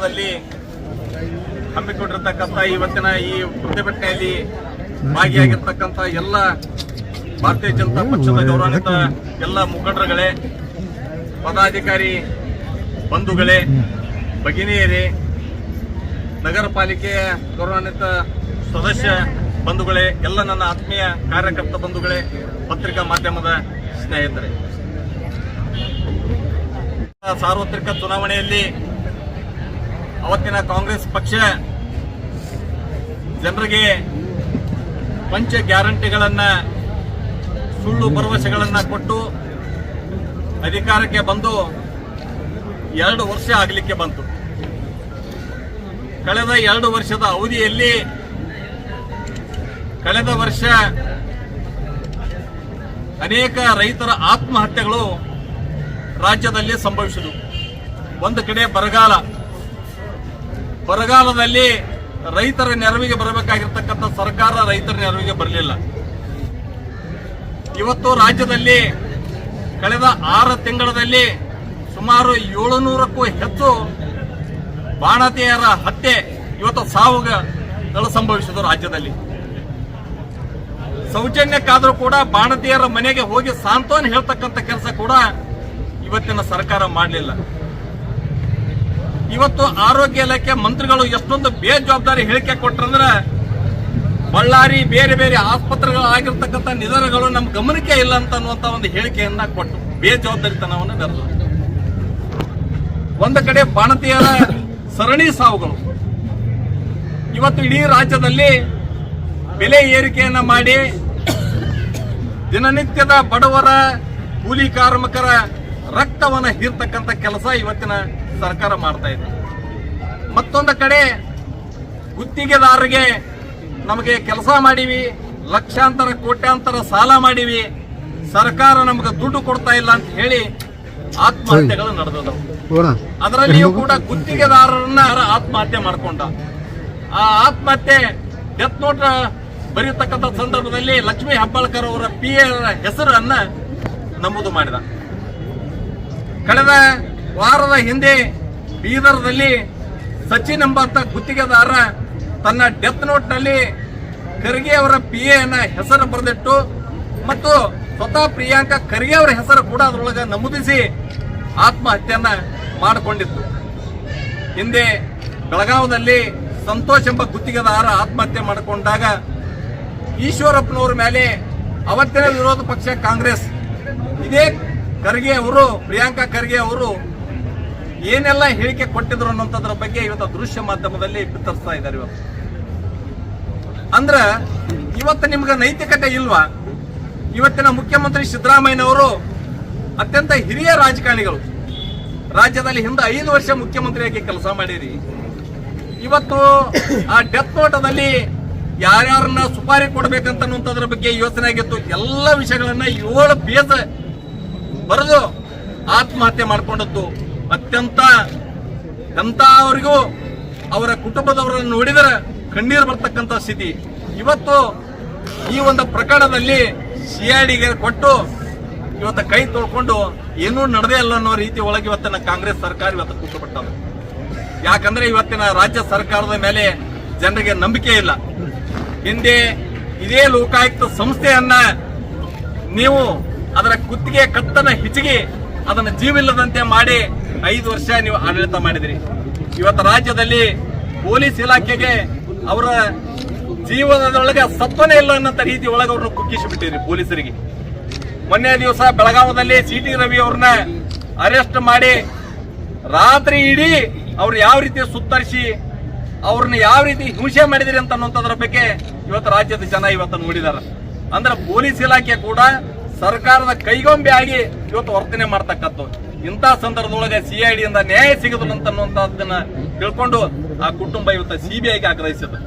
ಭವನದಲ್ಲಿ ಹಮ್ಮಿಕೊಂಡಿರ್ತಕ್ಕಂಥ ಇವತ್ತಿನ ಈ ಪ್ರತಿಭಟನೆಯಲ್ಲಿ ಭಾಗಿಯಾಗಿರ್ತಕ್ಕಂಥ ಎಲ್ಲ ಭಾರತೀಯ ಜನತಾ ಪಕ್ಷದ ಗೌರವಾನ್ವಿತ ಎಲ್ಲ ಮುಖಂಡರುಗಳೇ, ಪದಾಧಿಕಾರಿ ಬಂಧುಗಳೇ, ಭಗಿನಿಯರೇ, ನಗರ ಪಾಲಿಕೆಯ ಗೌರವಾನ್ವಿತ ಸದಸ್ಯ ಬಂಧುಗಳೇ, ಎಲ್ಲ ನನ್ನ ಆತ್ಮೀಯ ಕಾರ್ಯಕರ್ತ ಬಂಧುಗಳೇ, ಪತ್ರಿಕಾ ಮಾಧ್ಯಮದ ಸ್ನೇಹಿತರೆ. ಸಾರ್ವತ್ರಿಕ ಚುನಾವಣೆಯಲ್ಲಿ ಅವತ್ತಿನ ಕಾಂಗ್ರೆಸ್ ಪಕ್ಷ ಜನರಿಗೆ ಪಂಚ ಗ್ಯಾರಂಟಿಗಳನ್ನ, ಸುಳ್ಳು ಭರವಸೆಗಳನ್ನ ಕೊಟ್ಟು ಅಧಿಕಾರಕ್ಕೆ ಬಂದು ಎರಡು ವರ್ಷ ಆಗಲಿಕ್ಕೆ ಬಂತು. ಕಳೆದ ಎರಡು ವರ್ಷದ ಅವಧಿಯಲ್ಲಿ ಕಳೆದ ವರ್ಷ ಅನೇಕ ರೈತರ ಆತ್ಮಹತ್ಯೆಗಳು ರಾಜ್ಯದಲ್ಲಿ ಸಂಭವಿಸಿದವು. ಒಂದು ಕಡೆ ಬರಗಾಲ ಬರಗಾಲದಲ್ಲಿ ರೈತರ ನೆರವಿಗೆ ಬರಬೇಕಾಗಿರ್ತಕ್ಕಂಥ ಸರ್ಕಾರ ರೈತರ ನೆರವಿಗೆ ಬರಲಿಲ್ಲ. ಇವತ್ತು ರಾಜ್ಯದಲ್ಲಿ ಕಳೆದ ಆರು ತಿಂಗಳಲ್ಲಿ ಸುಮಾರು ಏಳುನೂರಕ್ಕೂ ಹೆಚ್ಚು ಬಾಣತಿಯರ ಹತ್ಯೆ ಇವತ್ತು ಸಾವುಗಳು ಸಂಭವಿಸಿದ್ರು ರಾಜ್ಯದಲ್ಲಿ. ಸೌಜನ್ಯಕ್ಕಾದರೂ ಕೂಡ ಬಾಣತಿಯರ ಮನೆಗೆ ಹೋಗಿ ಸಾಂತ್ವನ ಹೇಳ್ತಕ್ಕಂಥ ಕೆಲಸ ಕೂಡ ಇವತ್ತಿನ ಸರ್ಕಾರ ಮಾಡಲಿಲ್ಲ. ಇವತ್ತು ಆರೋಗ್ಯ ಇಲಾಖೆ ಮಂತ್ರಿಗಳು ಎಷ್ಟೊಂದು ಬೇಜವಾಬ್ದಾರಿ ಹೇಳಿಕೆ ಕೊಟ್ರಂದ್ರೆ ಬಳ್ಳಾರಿ ಬೇರೆ ಬೇರೆ ಆಸ್ಪತ್ರೆಗಳಾಗಿರ್ತಕ್ಕಂಥ ನಿಧನಗಳು ನಮ್ಮ ಗಮನಕ್ಕೆ ಇಲ್ಲ ಅಂತ ಅನ್ನುವಂತ ಒಂದು ಹೇಳಿಕೆಯನ್ನ ಕೊಟ್ಟು ಬೇಜವಾಬ್ದಾರಿತನವನ್ನು ಬೆರೆದು. ಒಂದು ಕಡೆ ಬಾಣತಿಯರ ಸರಣಿ ಸಾವುಗಳು. ಇವತ್ತು ಇಡೀ ರಾಜ್ಯದಲ್ಲಿ ಬೆಲೆ ಏರಿಕೆಯನ್ನ ಮಾಡಿ ದಿನನಿತ್ಯದ ಬಡವರ ಕೂಲಿ ಕಾರ್ಮಿಕರ ರಕ್ತವನ್ನ ಹೀರ್ತಕ್ಕಂಥ ಕೆಲಸ ಇವತ್ತಿನ ಸರ್ಕಾರ ಮಾಡ್ತಾ ಇದೆ. ಮತ್ತೊಂದು ಕಡೆ ಗುತ್ತಿಗೆದಾರರಿಗೆ ನಮಗೆ ಕೆಲಸ ಮಾಡೀವಿ ಲಕ್ಷಾಂತರ ಕೋಟ್ಯಾಂತರ ಸಾಲ ಮಾಡಿವಿ. ಸರ್ಕಾರ ನಮಗೆ ದುಡ್ಡು ಕೊಡ್ತಾ ಇಲ್ಲ ಅಂತ ಹೇಳಿ ಆತ್ಮಹತ್ಯೆಗಳು ನಡೆದವು. ಹೋಗೋಣ. ಅದರಲ್ಲಿಯೂ ಕೂಡ ಗುತ್ತಿಗೆದಾರರನ್ನ ಆತ್ಮಹತ್ಯೆ ಮಾಡ್ಕೊಂಡ. ಆ ಆತ್ಮಹತ್ಯೆ ಡೆತ್ ನೋಟ್ ಬರೆಯತಕ್ಕಂಥ ಸಂದರ್ಭದಲ್ಲಿ ಲಕ್ಷ್ಮೀ ಹೆಬ್ಬಾಳ್ಕರ್ ಅವರ ಪಿ ಎ ಹೆಸರನ್ನ ನಮೂದು ಮಾಡಿದ. ಕಳೆದ ವಾರದ ಹಿಂದೆ ಬೀದರ್ದಲ್ಲಿ ಸಚಿನ್ ಎಂಬಂತ ಗುತ್ತಿಗೆದಾರ ತನ್ನ ಡೆತ್ ನೋಟ್ನಲ್ಲಿ ಖರ್ಗೆ ಅವರ ಪಿ ಎನ ಹೆಸರು ಬರೆದಿಟ್ಟು ಮತ್ತು ಸ್ವತಃ ಪ್ರಿಯಾಂಕಾ ಖರ್ಗೆ ಅವರ ಹೆಸರು ಕೂಡ ಅದರೊಳಗೆ ನಮೂದಿಸಿ ಆತ್ಮಹತ್ಯೆಯನ್ನ ಮಾಡಿಕೊಂಡಿತ್ತು ಹಿಂದೆ ಬೆಳಗಾವದಲ್ಲಿ ಸಂತೋಷ್ ಎಂಬ ಗುತ್ತಿಗೆದಾರ ಆತ್ಮಹತ್ಯೆ ಮಾಡಿಕೊಂಡಾಗ ಈಶ್ವರಪ್ಪನವರ ಮೇಲೆ ಅವತ್ತಿನ ವಿರೋಧ ಪಕ್ಷ ಕಾಂಗ್ರೆಸ್. ಇದೇ ಖರ್ಗೆ ಅವರು, ಪ್ರಿಯಾಂಕಾ ಖರ್ಗೆ ಅವರು ಏನೆಲ್ಲ ಹೇಳಿಕೆ ಕೊಟ್ಟಿದ್ರು ಅನ್ನೋಂಥದ್ರ ಬಗ್ಗೆ ಇವತ್ತು ದೃಶ್ಯ ಮಾಧ್ಯಮದಲ್ಲಿ ಬಿತ್ತರಿಸ್ತಾ ಇದ್ದಾರೆ ಇವತ್ತು ಅಂದ್ರ, ಇವತ್ತು ನಿಮ್ಗೆ ನೈತಿಕತೆ ಇಲ್ವಾ? ಇವತ್ತಿನ ಮುಖ್ಯಮಂತ್ರಿ ಸಿದ್ದರಾಮಯ್ಯನವರು ಅತ್ಯಂತ ಹಿರಿಯ ರಾಜಕಾರಣಿಗಳು. ರಾಜ್ಯದಲ್ಲಿ ಹಿಂದೆ ಐದು ವರ್ಷ ಮುಖ್ಯಮಂತ್ರಿಯಾಗಿ ಕೆಲಸ ಮಾಡಿರಿ. ಇವತ್ತು ಆ ಡೆತ್ ನೋಟದಲ್ಲಿ ಯಾರ್ಯಾರನ್ನ ಸುಪಾರಿ ಕೊಡ್ಬೇಕಂತ ಅನ್ನುವಂಥದ್ರ ಬಗ್ಗೆ ಯೋಚನೆ ಆಗಿತ್ತು. ಎಲ್ಲ ವಿಷಯಗಳನ್ನ ಏಳು ಬೇಸ ಬರೆದು ಆತ್ಮಹತ್ಯೆ ಮಾಡಿಕೊಂಡದ್ದು. ಅತ್ಯಂತ ಎಂತವರಿಗೂ ಅವರ ಕುಟುಂಬದವರನ್ನು ನೋಡಿದರೆ ಕಣ್ಣೀರು ಬರ್ತಕ್ಕಂಥ ಸ್ಥಿತಿ. ಇವತ್ತು ಈ ಒಂದು ಪ್ರಕರಣದಲ್ಲಿ ಸಿಐಡಿಗೆ ಕೊಟ್ಟು ಇವತ್ತು ಕೈ ತೊಳ್ಕೊಂಡು ಏನೂ ನಡೆದೇ ಇಲ್ಲ ಅನ್ನೋ ರೀತಿ ಒಳಗೆ ಇವತ್ತಿನ ಕಾಂಗ್ರೆಸ್ ಸರ್ಕಾರ ಇವತ್ತು ಕೂತುಬಿಟ್ಟದ ಯಾಕಂದ್ರೆ ಇವತ್ತಿನ ರಾಜ್ಯ ಸರ್ಕಾರದ ಮೇಲೆ ಜನರಿಗೆ ನಂಬಿಕೆ ಇಲ್ಲ. ಹಿಂದೆ ಇದೇ ಲೋಕಾಯುಕ್ತ ಸಂಸ್ಥೆಯನ್ನ ನೀವು ಅದರ ಕುತ್ತಿಗೆ ಕತ್ತನ ಹೆಚ್ಚಿಗೆ ಅದನ್ನು ಜೀವಿಲ್ಲದಂತೆ ಮಾಡಿ ಐದು ವರ್ಷ ನೀವು ಆಡಳಿತ ಮಾಡಿದಿರಿ. ಇವತ್ತು ರಾಜ್ಯದಲ್ಲಿ ಪೊಲೀಸ್ ಇಲಾಖೆಗೆ ಅವರ ಜೀವನದೊಳಗೆ ಸತ್ವನೇ ಇಲ್ಲ ಅನ್ನೋ ರೀತಿ ಒಳಗೆ ಅವ್ರನ್ನ ಕುಗ್ಗಿಸಿ ಬಿಟ್ಟಿರಿ ಪೊಲೀಸರಿಗೆ. ಮೊನ್ನೆ ದಿವಸ ಬೆಳಗಾವದಲ್ಲಿ ಸಿ ಟಿ ರವಿ ಅವ್ರನ್ನ ಅರೆಸ್ಟ್ ಮಾಡಿ ರಾತ್ರಿ ಇಡೀ ಅವ್ರು ಯಾವ ರೀತಿ ಸುತ್ತರಿಸಿ ಅವ್ರನ್ನ ಯಾವ ರೀತಿ ಹಿಂಸೆ ಮಾಡಿದಿರಿ ಅಂತ ಅನ್ನೋದ್ರ ಬಗ್ಗೆ ಇವತ್ತು ರಾಜ್ಯದ ಜನ ಇವತ್ತು ನೋಡಿದಾರ. ಅಂದ್ರೆ ಪೊಲೀಸ್ ಇಲಾಖೆ ಕೂಡ ಸರ್ಕಾರದ ಕೈಗೊಂಬೆ ಆಗಿ ಇವತ್ತು ವರ್ತನೆ ಮಾಡ್ತಕ್ಕದ್ದು ಇಂಥ ಸಂದರ್ಭದೊಳಗೆ ಸಿಐಡಿ ಇಂದ ನ್ಯಾಯ ಸಿಗದಿಲ್ಲ ಅಂತ ಅನ್ನುವಂಥದ್ದನ್ನ ತಿಳ್ಕೊಂಡು ಆ ಕುಟುಂಬ ಇವತ್ತು ಸಿಬಿಐಗೆ ಆಗ್ರಹಿಸಿದ್ರು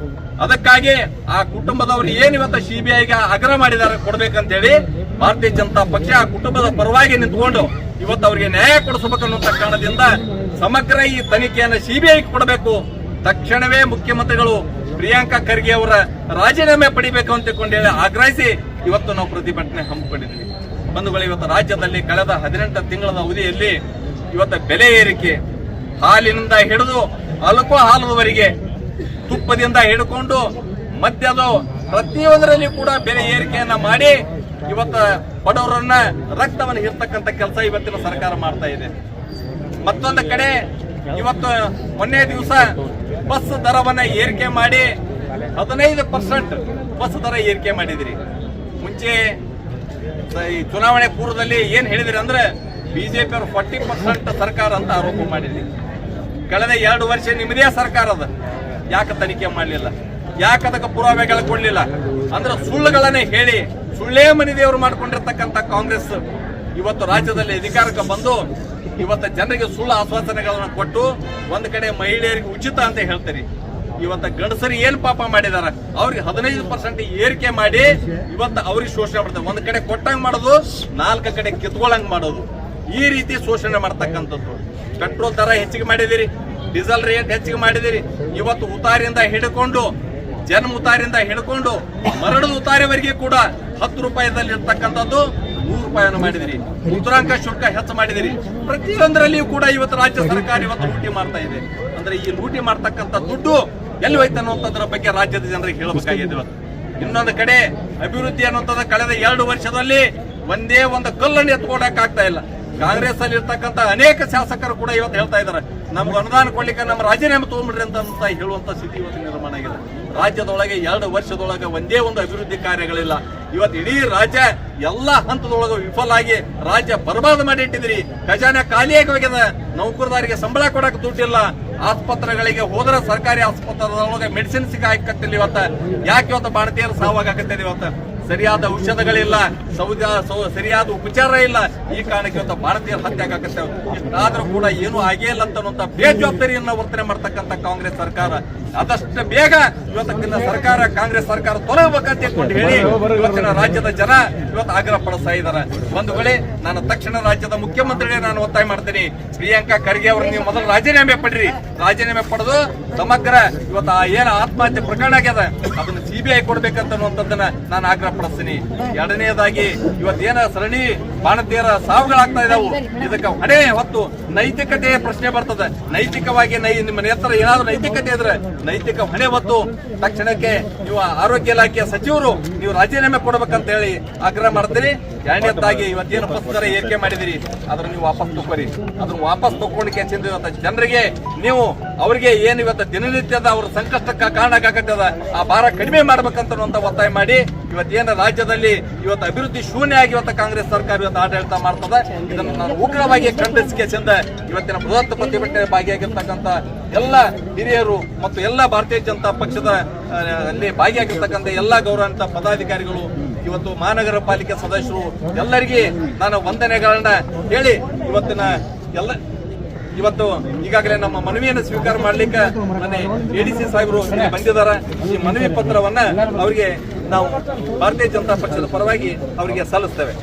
ಅದಕ್ಕಾಗಿ ಆ ಕುಟುಂಬದವರು ಏನ್ ಇವತ್ತು ಸಿಬಿಐಗೆ ಆಗ್ರಹ ಮಾಡಿದ್ದಾರೆ ಕೊಡ್ಬೇಕಂತ ಹೇಳಿ ಭಾರತೀಯ ಜನತಾ ಪಕ್ಷ ಆ ಕುಟುಂಬದ ಪರವಾಗಿ ನಿಂತ್ಕೊಂಡು ಇವತ್ತು ಅವರಿಗೆ ನ್ಯಾಯ ಕೊಡಿಸಬೇಕು ಅನ್ನುವಂಥ ಕಾರಣದಿಂದ ಸಮಗ್ರ ಈ ತನಿಖೆಯನ್ನು ಸಿಬಿಐಗೆ ಕೊಡಬೇಕು. ತಕ್ಷಣವೇ ಮುಖ್ಯಮಂತ್ರಿಗಳು ಪ್ರಿಯಾಂಕಾ ಖರ್ಗೆ ಅವರ ರಾಜೀನಾಮೆ ಪಡಿಬೇಕು ಅಂತ ಹೇಳಿ ಆಗ್ರಹಿಸಿ ಇವತ್ತು ನಾವು ಪ್ರತಿಭಟನೆ ಹಮ್ಮಿಕೊಂಡಿದ್ದೀವಿ. ಬಂಧುಗಳು, ಇವತ್ತು ರಾಜ್ಯದಲ್ಲಿ ಕಳೆದ ಹದಿನೆಂಟು ತಿಂಗಳ ಅವಧಿಯಲ್ಲಿ ಇವತ್ತು ಬೆಲೆ ಏರಿಕೆ, ಹಾಲಿನಿಂದ ಹಿಡಿದು ಹಲಕು ಹಾಲದವರೆಗೆ ತುಪ್ಪದಿಂದ ಹಿಡ್ಕೊಂಡು ಮದ್ಯದ ಪ್ರತಿಯೊಂದರಲ್ಲಿ ಕೂಡ ಬೆಲೆ ಏರಿಕೆಯನ್ನ ಮಾಡಿ ಇವತ್ತು ಬಡವರನ್ನ ರಕ್ತವನ್ನು ಹಿರ್ತಕ್ಕಂಥ ಕೆಲಸ ಇವತ್ತಿನ ಸರ್ಕಾರ ಮಾಡ್ತಾ ಇದೆ. ಮತ್ತೊಂದು ಕಡೆ ಇವತ್ತು ಮೊನ್ನೆ ದಿವಸ ಬಸ್ ದರವನ್ನ ಏರಿಕೆ ಮಾಡಿ ಹದಿನೈದು ಪರ್ಸೆಂಟ್ ಬಸ್ ದರ ಏರಿಕೆ ಮಾಡಿದಿರಿ. ಮುಂಚೆ ಈ ಚುನಾವಣೆ ಪೂರ್ವದಲ್ಲಿ ಏನ್ ಹೇಳಿದ್ರಿ ಅಂದ್ರೆ ಬಿಜೆಪಿ ಅವರು ಫಾರ್ಟಿ ಪರ್ಸೆಂಟ್ ಸರ್ಕಾರ ಅಂತ ಆರೋಪ ಮಾಡಿದ್ರಿ. ಕಳೆದ ಎರಡು ವರ್ಷ ನಿಮ್ಮದೇ ಸರ್ಕಾರ ಅದ. ಯಾಕೆ ತನಿಖೆ ಮಾಡಲಿಲ್ಲ? ಯಾಕೆ ಅದಕ್ಕೆ ಪುರಾವೆಗಳು ಕೊಡಲಿಲ್ಲ? ಅಂದ್ರೆ ಸುಳ್ಳುಗಳನ್ನೇ ಹೇಳಿ ಸುಳ್ಳೇ ಮನಿದೇವರು ಮಾಡ್ಕೊಂಡಿರ್ತಕ್ಕಂಥ ಕಾಂಗ್ರೆಸ್ ಇವತ್ತು ರಾಜ್ಯದಲ್ಲಿ ಅಧಿಕಾರಕ್ಕೆ ಬಂದು ಇವತ್ತು ಜನರಿಗೆ ಸುಳ್ಳು ಆಶ್ವಾಸನೆಗಳನ್ನು ಕೊಟ್ಟು ಒಂದು ಕಡೆ ಮಹಿಳೆಯರಿಗೆ ಉಚಿತ ಅಂತ ಹೇಳ್ತೀರಿ. ಇವತ್ತ ಗಂಡಸರು ಏನ್ ಪಾಪ ಮಾಡಿದಾರ? ಅವ್ರಿಗೆ ಹದಿನೈದು ಪರ್ಸೆಂಟ್ ಏರಿಕೆ ಮಾಡಿ ಇವತ್ತು ಅವ್ರಿಗೆ ಶೋಷಣೆ ಮಾಡ್ತಾರೆ. ಒಂದ್ ಕಡೆ ಕೊಟ್ಟಂಗ್ ಮಾಡೋದು, ನಾಲ್ಕು ಕಡೆ ಕಿತ್ಕೊಳ್ಳಂಗ್ ಮಾಡೋದು. ಈ ರೀತಿ ಶೋಷಣೆ ಮಾಡ್ತಕ್ಕಂಥದ್ದು. ಪೆಟ್ರೋಲ್ ದರ ಹೆಚ್ಚಿಗೆ ಮಾಡಿದಿರಿ ಡೀಸೆಲ್ ರೇಟ್ ಹೆಚ್ಚಿಗೆ ಮಾಡಿದಿರಿ ಇವತ್ತು ಉತಾರಿಂದ ಹಿಡ್ಕೊಂಡು ಜನ್ಮ ಉತಾರಿಂದ ಹಿಡ್ಕೊಂಡು ಮರಳದ ಉತಾರಿವರೆಗೆ ಕೂಡ ಹತ್ತು ರೂಪಾಯಿದಲ್ಲಿ ಇರ್ತಕ್ಕಂಥದ್ದು ನೂರು ರೂಪಾಯಿಯನ್ನು ಮಾಡಿದಿರಿ ಮುದ್ರಾಂಕ ಶುಲ್ಕ ಹೆಚ್ಚು ಮಾಡಿದಿರಿ ಪ್ರತಿಯೊಂದರಲ್ಲಿಯೂ ಕೂಡ ಇವತ್ತು ರಾಜ್ಯ ಸರ್ಕಾರ ಇವತ್ತು ಲೂಟಿ ಮಾಡ್ತಾ ಇದೆ. ಅಂದ್ರೆ ಈ ಲೂಟಿ ಮಾಡ್ತಕ್ಕಂಥ ದುಡ್ಡು ಎಲ್ಲಿ ಹೋಯ್ತು ಅನ್ನುವಂಥದ್ರ ಬಗ್ಗೆ ರಾಜ್ಯದ ಜನರಿಗೆ ಹೇಳಬೇಕಾಗಿದೆ ಇವತ್ತು. ಇನ್ನೊಂದು ಕಡೆ ಅಭಿವೃದ್ಧಿ ಅನ್ನುವಂಥದ್ದು ಕಳೆದ ಎರಡು ವರ್ಷದಲ್ಲಿ ಒಂದೇ ಒಂದು ಕಲ್ಲನ್ನು ಎತ್ಕೊಡಕ್ ಆಗ್ತಾ ಇಲ್ಲ. ಕಾಂಗ್ರೆಸ್ ಅಲ್ಲಿ ಇರ್ತಕ್ಕಂಥ ಅನೇಕ ಶಾಸಕರು ಕೂಡ ಇವತ್ತು ಹೇಳ್ತಾ ಇದ್ದಾರೆ, ನಮ್ಗೆ ಅನುದಾನ ಕೊಡ್ಲಿಕ್ಕೆ ನಮ್ಮ ರಾಜೀನಾಮೆ ತಗೊಂಡ್ಬಿಡ್ರಿ ಅಂತ ಅಂತ ಹೇಳುವಂತ ಸ್ಥಿತಿ ಇವತ್ತು ನಿರ್ಮಾಣ ಆಗಿದೆ. ರಾಜ್ಯದೊಳಗೆ ಎರಡು ವರ್ಷದೊಳಗೆ ಒಂದೇ ಒಂದು ಅಭಿವೃದ್ಧಿ ಕಾರ್ಯಗಳಿಲ್ಲ. ಇವತ್ತು ಇಡೀ ರಾಜ್ಯ ಎಲ್ಲ ಹಂತದೊಳಗೆ ವಿಫಲ ಆಗಿ ರಾಜ್ಯ ಬರ್ಬಾದ್ ಮಾಡಿ ಇಟ್ಟಿದ್ರಿ ಖಜಾನೆ ಖಾಲಿಯಾಗಿ ಹೋಗಿದೆ. ನೌಕರದಾರಿಗೆ ಸಂಬಳ ಕೊಡಕ್ಕೆ ದುಡ್ಡಿಲ್ಲ. ಆಸ್ಪತ್ರೆಗಳಿಗೆ ಹೋದ್ರೆ ಸರ್ಕಾರಿ ಆಸ್ಪತ್ರೆ ಮೆಡಿಸಿನ್ ಸಿಗಾಕತ್ತಿಲ್ಲ ಇವತ್ತ. ಯಾಕೆ ಇವತ್ತು ಭಾರತೀಯರು ಸಾವಾಗತ್ತಿದೆ ಇವತ್ತು? ಸರಿಯಾದ ಔಷಧಗಳಿಲ್ಲ ಸರಿಯಾದ ಉಪಚಾರ ಇಲ್ಲ. ಈ ಕಾರಣಕ್ಕೆ ಇವತ್ತು ಭಾರತೀಯರ ಹತ್ಯೆ ಆಗಾಕತ್ತೆ ಇಷ್ಟಾದ್ರೂ ಕೂಡ ಏನು ಆಗೇ ಇಲ್ಲ ಅಂತ ಬೇಜವಾಬ್ದಾರಿಯನ್ನ ವರ್ತನೆ ಮಾಡ್ತಕ್ಕಂತ ಕಾಂಗ್ರೆಸ್ ಸರ್ಕಾರ. ಆದಷ್ಟು ಬೇಗ ಇವತ್ತಿನ ಸರ್ಕಾರ, ಕಾಂಗ್ರೆಸ್ ಸರ್ಕಾರ ತೊಲಗಬೇಕಂತ ಇಟ್ಕೊಂಡು ಹೇಳಿ ಇವತ್ತಿನ ರಾಜ್ಯದ ಜನ ಇವತ್ತು ಆಗ್ರಹ ಪಡಿಸ್ತಾ ಇದ್ದಾರೆ. ಒಂದು ವೇಳೆ ನಾನು ತಕ್ಷಣ ರಾಜ್ಯದ ಮುಖ್ಯಮಂತ್ರಿಗಳೇ ನಾನು ಒತ್ತಾಯ ಮಾಡ್ತೀನಿ. ಪ್ರಿಯಾಂಕಾ ಖರ್ಗೆ ಅವರು ನೀವು ಮೊದಲು ರಾಜೀನಾಮೆ ಪಡ್ರಿ. ರಾಜೀನಾಮೆ ಪಡೆದು ಸಮಗ್ರ ಇವತ್ತು ಏನ ಆತ್ಮಹತ್ಯೆ ಪ್ರಕರಣ ಆಗ್ಯದ ಅದನ್ನ ಸಿಬಿಐ ಕೊಡ್ಬೇಕಂತ ನಾನು ಆಗ್ರಹ ಪಡಿಸ್ತೀನಿ ಎರಡನೇದಾಗಿ ಇವತ್ತೇನ ಸರಣಿ ಬಾಣತಿಯರ ಸಾವುಗಳಾಗ್ತಾ ಇದಾವು. ಇದಕ್ಕೆ ಹೊಣೆ ಹೊತ್ತು ನೈತಿಕತೆ ಪ್ರಶ್ನೆ ಬರ್ತದೆ. ನೈತಿಕವಾಗಿ ನಿಮ್ಮ ನೇತ್ರ ಏನಾದ್ರೂ ನೈತಿಕತೆ ಇದ್ರೆ ನೈತಿಕ ಹೊಣೆ ಹೊತ್ತು ತಕ್ಷಣಕ್ಕೆ ನೀವು ಆರೋಗ್ಯ ಇಲಾಖೆಯ ಸಚಿವರು ನೀವು ರಾಜೀನಾಮೆ ಕೊಡ್ಬೇಕಂತ ಹೇಳಿ ಆಗ್ರಹ ಮಾಡ್ತೀರಿ ಎರಡನೇದಾಗಿ ಇವತ್ತೇನು ಬಸ್ ಏಕೆ ಮಾಡಿದಿರಿ ಅದ್ರ ನೀವು ವಾಪಸ್ ತಗೋರಿ ಅದನ್ನ ವಾಪಸ್ ತಗೊಂಡಿಕೆ ಚೆಂದ ಇವತ್ತು ಜನರಿಗೆ ನೀವು ಅವರಿಗೆ ಏನು ಇವತ್ತು ದಿನನಿತ್ಯದ ಅವ್ರ ಸಂಕಷ್ಟಕ್ಕೆ ಕಾರಣ ಆಗತ್ತದ ಆ ಭಾರ ಕಡಿಮೆ ಮಾಡ್ಬೇಕಂತ ಒತ್ತಾಯ ಮಾಡಿ ಇವತ್ತೇನು ರಾಜ್ಯದಲ್ಲಿ ಇವತ್ತು ಅಭಿವೃದ್ಧಿ ಶೂನ್ಯ ಆಗಿ ಇವತ್ತು ಕಾಂಗ್ರೆಸ್ ಸರ್ಕಾರ ಇವತ್ತು ಆಡಳಿತ ಮಾಡ್ತದೆ. ಇದನ್ನು ನಾನು ಉಗ್ರವಾಗಿ ಖಂಡಿಸಿಕೆ ಚಂದ ಇವತ್ತಿನ ಬೃಹತ್ ಪ್ರತಿಭಟನೆ ಭಾಗಿಯಾಗಿರ್ತಕ್ಕಂಥ ಎಲ್ಲ ಹಿರಿಯರು ಮತ್ತು ಎಲ್ಲ ಭಾರತೀಯ ಜನತಾ ಪಕ್ಷದ ಅಲ್ಲಿ ಭಾಗಿಯಾಗಿರ್ತಕ್ಕಂಥ ಎಲ್ಲ ಗೌರವಾನ್ವಿತ ಪದಾಧಿಕಾರಿಗಳು ಇವತ್ತು ಮಹಾನಗರ ಪಾಲಿಕೆ ಸದಸ್ಯರು ಎಲ್ಲರಿಗೆ ನಾನು ವಂದನೆಗಳನ್ನ ಹೇಳಿ ಇವತ್ತಿನ ಎಲ್ಲ ಇವತ್ತು ಈಗಾಗಲೇ ನಮ್ಮ ಮನವಿಯನ್ನು ಸ್ವೀಕಾರ ಮಾಡ್ಲಿಕ್ಕೆ ನನ್ನ ಸಿ ಸಾಹೇಬರು ಬಂದಿದಾರ ಈ ಮನವಿ ಪತ್ರವನ್ನ ಅವರಿಗೆ ನಾವು ಭಾರತೀಯ ಜನತಾ ಪಕ್ಷದ ಪರವಾಗಿ ಅವರಿಗೆ ಸಲ್ಲಿಸ್ತೇವೆ.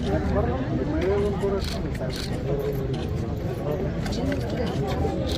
Maybe we're.